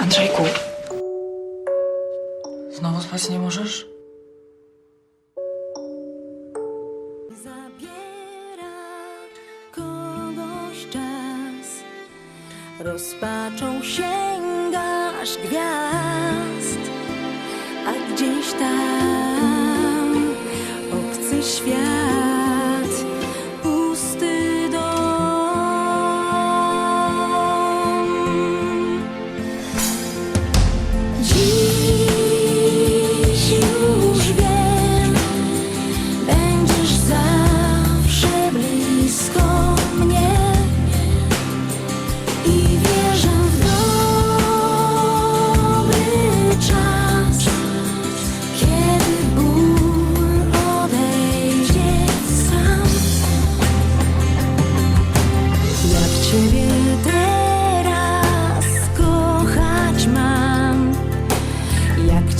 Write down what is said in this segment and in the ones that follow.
Andrzejku. Znowu spać nie możesz? Zabiera kogoś czas, rozpaczą sięgasz gwiazd, a gdzieś tam obcy świat.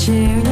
chair